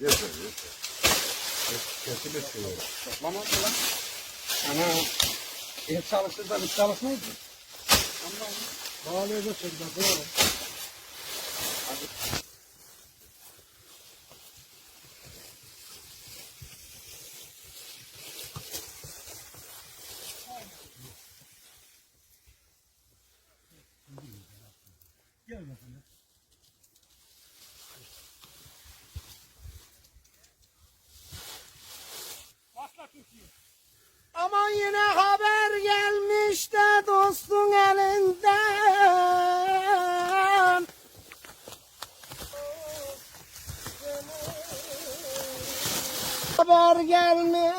Yeter yeter. Kesilir şöyle. Toplama mı lan? Ana. Ev çalışır da biz çalışmayız mı? Bağlıya da çekme. Doğru. Aman yine haber gelmiş de dostun elinden. Haber gelmiş.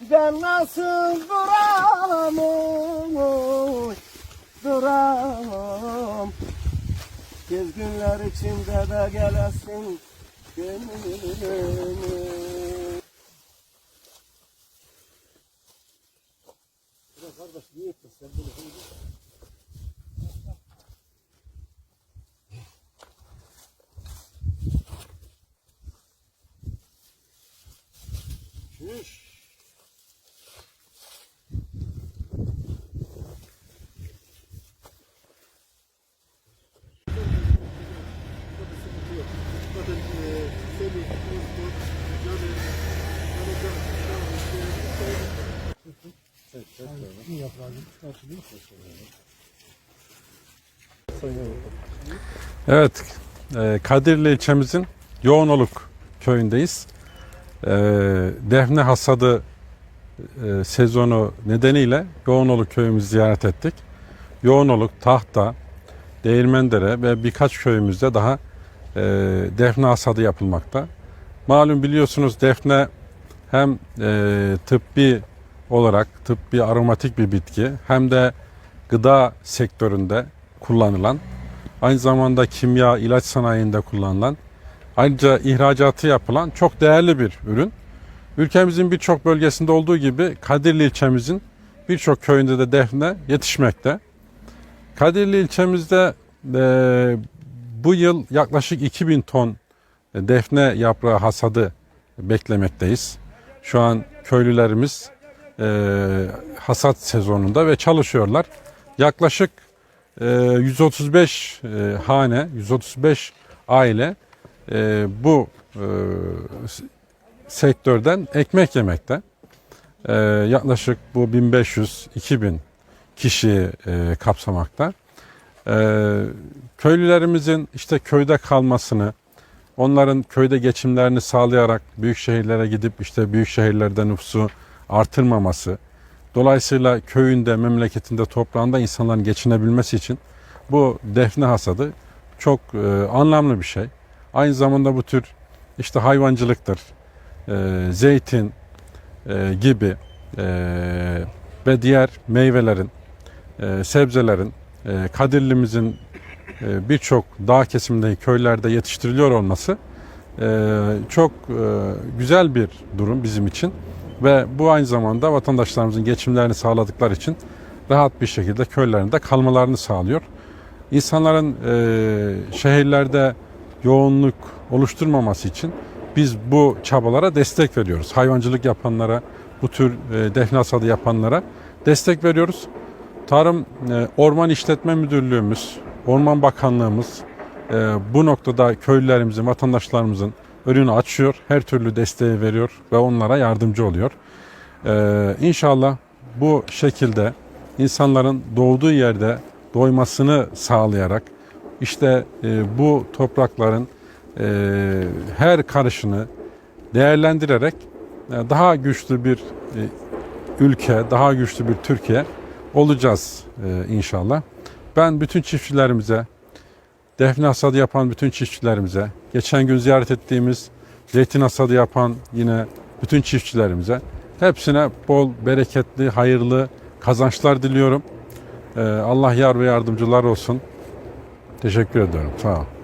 Ben nasıl duram? oy, Duram. Gez günler içinde de gelesin gönlüm. Правда, швеется, все были Чушь. Thank you. Evet, e, Kadirli ilçemizin Yoğunoluk köyündeyiz. E, Defne hasadı e, sezonu nedeniyle Yoğunoluk köyümüzü ziyaret ettik. Yoğunoluk, Tahta, Değirmendere ve birkaç köyümüzde daha defne hasadı yapılmakta. Malum biliyorsunuz defne hem tıbbi olarak tıbbi aromatik bir bitki hem de gıda sektöründe kullanılan aynı zamanda kimya ilaç sanayinde kullanılan ayrıca ihracatı yapılan çok değerli bir ürün. Ülkemizin birçok bölgesinde olduğu gibi Kadirli ilçemizin birçok köyünde de defne yetişmekte. Kadirli ilçemizde e, bu yıl yaklaşık 2000 ton defne yaprağı hasadı beklemekteyiz. Şu an köylülerimiz e, hasat sezonunda ve çalışıyorlar. Yaklaşık e, 135 e, hane, 135 aile e, bu e, sektörden ekmek yemekte. E, yaklaşık bu 1500-2000 kişi e, kapsamakta. E, köylülerimizin işte köyde kalmasını, onların köyde geçimlerini sağlayarak büyük şehirlere gidip işte büyük şehirlerde nüfusu artırmaması, dolayısıyla köyünde, memleketinde, toprağında insanların geçinebilmesi için bu defne hasadı çok e, anlamlı bir şey. Aynı zamanda bu tür işte hayvancılıktır, e, zeytin e, gibi e, ve diğer meyvelerin, e, sebzelerin e, Kadirlimizin e, birçok dağ kesimindeki köylerde yetiştiriliyor olması e, çok e, güzel bir durum bizim için ve bu aynı zamanda vatandaşlarımızın geçimlerini sağladıkları için rahat bir şekilde köylerinde kalmalarını sağlıyor. İnsanların e, şehirlerde yoğunluk oluşturmaması için biz bu çabalara destek veriyoruz. Hayvancılık yapanlara, bu tür e, defne hasadı yapanlara destek veriyoruz. Tarım e, Orman İşletme Müdürlüğümüz, Orman Bakanlığımız e, bu noktada köylülerimizin, vatandaşlarımızın önünü açıyor. Her türlü desteği veriyor ve onlara yardımcı oluyor. E, İnşallah bu şekilde insanların doğduğu yerde doymasını sağlayarak işte e, bu toprakların e, her karışını değerlendirerek e, daha güçlü bir e, ülke, daha güçlü bir Türkiye olacağız e, inşallah. Ben bütün çiftçilerimize, defne hasadı yapan bütün çiftçilerimize, geçen gün ziyaret ettiğimiz zeytin hasadı yapan yine bütün çiftçilerimize hepsine bol, bereketli, hayırlı kazançlar diliyorum. E, Allah yar ve yardımcılar olsun. Teşekkür ediyorum. Sağ olun.